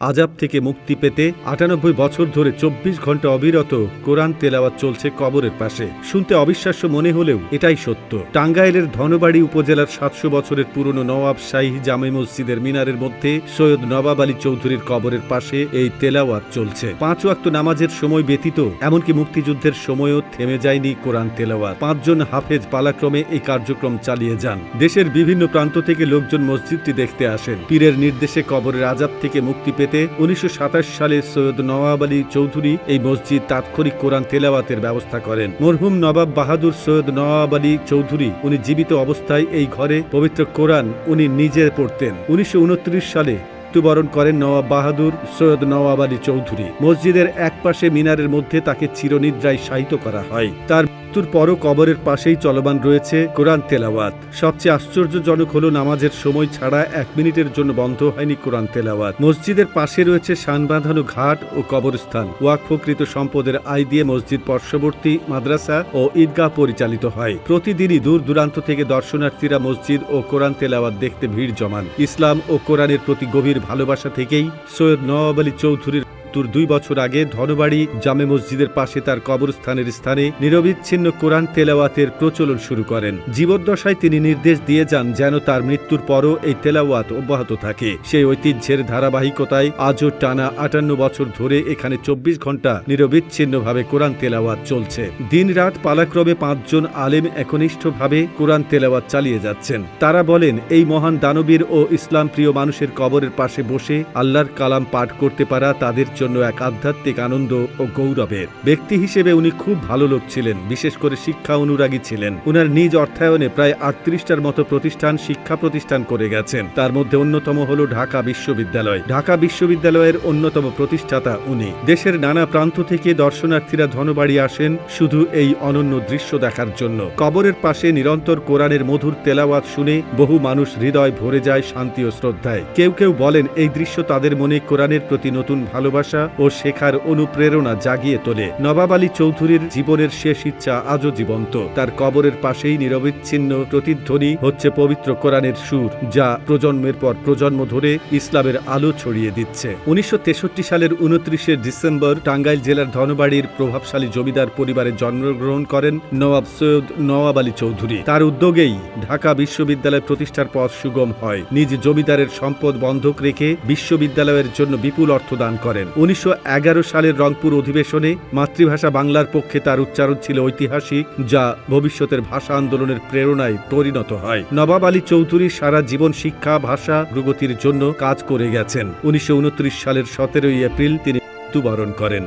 আজাব থেকে মুক্তি পেতে আটানব্বই বছর ধরে চব্বিশ ঘণ্টা অবিরত কোরআন তেলাওয়াত চলছে কবরের পাশে। শুনতে অবিশ্বাস্য মনে হলেও এটাই সত্য। টাঙ্গাইলের ধনবাড়ি উপজেলার সাতশো বছরের পুরনো নওয়াব শাহী জামে মসজিদের মিনারের মধ্যে সৈয়দ নবাব আলী চৌধুরীর কবরের পাশে এই তেলাওয়াত চলছে। পাঁচ ওয়াক্ত নামাজের সময় ব্যতীত এমনকি মুক্তিযুদ্ধের সময়ও থেমে যায়নি কোরআন তেলাওয়াত। পাঁচজন হাফেজ পালাক্রমে এই কার্যক্রম চালিয়ে যান। দেশের বিভিন্ন প্রান্ত থেকে লোকজন মসজিদটি দেখতে আসেন। পীরের নির্দেশে কবরের আজাব থেকে মুক্তি পেতে উনিশশো সাতাশ সালে সৈয়দ নওয়াব আলী চৌধুরী এই মসজিদ তাৎক্ষণিক কোরআন তেলাওয়াতের ব্যবস্থা করেন। মরহুম নবাব বাহাদুর সৈয়দ নওয়াব আলী চৌধুরী উনি জীবিত অবস্থায় এই ঘরে পবিত্র কোরআন উনি নিজে পড়তেন। উনিশশো উনত্রিশ সালে মৃত্যুবরণ করেন নওয়াব বাহাদুর সৈয়দ নওয়াব আলী চৌধুরী। মসজিদের এক পাশে মিনারের মধ্যে তাকে চিরনিদ্রায় শায়িত করা হয়। তার মৃত্যুর পরও কবরের পাশেই চলমান রয়েছে কোরআন তেলাওয়াত। সবচেয়ে আশ্চর্যজনক হল নামাজের সময় ছাড়া এক মিনিটের জন্য বন্ধ হয়নি কোরআন তেলাওয়াত। মসজিদের পাশে রয়েছে সানবাঁধানো ঘাট ও কবরস্থান। ওয়াকফকৃত সম্পদের আয় দিয়ে মসজিদ পার্শ্ববর্তী মাদ্রাসা ও ঈদগাহ পরিচালিত হয়। প্রতিদিনই দূর দূরান্ত থেকে দর্শনার্থীরা মসজিদ ও কোরআন তেলাওয়াত দেখতে ভিড় জমান। ইসলাম ও কোরআনের প্রতি গভীর ভালোবাসা থেকেই সৈয়দ নওয়াব আলী চৌধুরীর মৃত্যুর দুই বছর আগে ধনবাড়ি জামে মসজিদের পাশে তার কবরস্থানের স্থানে নিরবিচ্ছিন্ন কোরআন তেলাওয়াতের প্রচলন শুরু করেন। জীবদ্দশায় তিনি নির্দেশ দিয়ে যান যেন তার মৃত্যুর পরও এই তেলাওয়াত অব্যাহত থাকে। সেই ঐতিহ্যের ধারাবাহিকতায় আজও টানা আটান্ন বছর ধরে এখানে চব্বিশ ঘণ্টা নিরবিচ্ছিন্নভাবে কোরআন তেলাওয়াত চলছে। দিন রাত পালাক্রমে পাঁচজন আলেম একনিষ্ঠভাবে কোরআন তেলাওয়াত চালিয়ে যাচ্ছেন। তারা বলেন, এই মহান দানবীর ও ইসলাম প্রিয় মানুষের কবরের পাশে বসে আল্লাহর কালাম পাঠ করতে পারা তাদের জন্য এক আধ্যাত্মিক আনন্দ ও গৌরবের ব্যক্তি হিসেবে উনি খুব ভালো লোক ছিলেন, বিশেষ করে শিক্ষা অনুরাগী ছিলেন। উনার নিজ অর্থায়নে প্রায় আটত্রিশটার মতো প্রতিষ্ঠান শিক্ষা প্রতিষ্ঠান করে গেছেন। তার মধ্যে অন্যতম হল ঢাকা বিশ্ববিদ্যালয়। ঢাকা বিশ্ববিদ্যালয়ের অন্যতম প্রতিষ্ঠাতা উনি। দেশের নানা প্রান্ত থেকে দর্শনার্থীরা ধনবাড়ি আসেন শুধু এই অনন্য দৃশ্য দেখার জন্য। কবরের পাশে নিরন্তর কোরআনের মধুর তেলাওয়াত শুনে বহু মানুষ হৃদয় ভরে যায় শান্তি ও শ্রদ্ধায়। কেউ কেউ বলেন, এই দৃশ্য তাদের মনে কোরআনের প্রতি নতুন ভালোবাসা ও শেখার অনুপ্রেরণা জাগিয়ে তোলে। নবাব আলী চৌধুরীর জীবনের শেষ ইচ্ছা আজও জীবন্ত। তার কবরের পাশেই নিরবিচ্ছিন্ন প্রতিধ্বনি হচ্ছে পবিত্র কোরআনের সুর, যা প্রজন্মের পর প্রজন্ম ধরে ইসলামের আলো ছড়িয়ে দিচ্ছে। উনিশশো তেষট্টি সালের উনত্রিশে ডিসেম্বর টাঙ্গাইল জেলার ধনবাড়ির প্রভাবশালী জমিদার পরিবারে জন্মগ্রহণ করেন নবাব সৈয়দ নওয়াব আলী চৌধুরী। তার উদ্যোগেই ঢাকা বিশ্ববিদ্যালয় প্রতিষ্ঠার পথ সুগম হয়। নিজ জমিদারের সম্পদ বন্ধক রেখে বিশ্ববিদ্যালয়ের জন্য বিপুল অর্থ দান করেন। উনিশশো এগারো সালের রংপুর অধিবেশনে মাতৃভাষা বাংলার পক্ষে তার উচ্চারণ ছিল ঐতিহাসিক, যা ভবিষ্যতের ভাষা আন্দোলনের প্রেরণায় পরিণত হয়। নবাব আলী চৌধুরী সারা জীবন শিক্ষা, ভাষা, প্রগতির জন্য কাজ করে গেছেন। উনিশশো উনত্রিশ সালের সতেরোই এপ্রিল তিনি মৃত্যুবরণ করেন।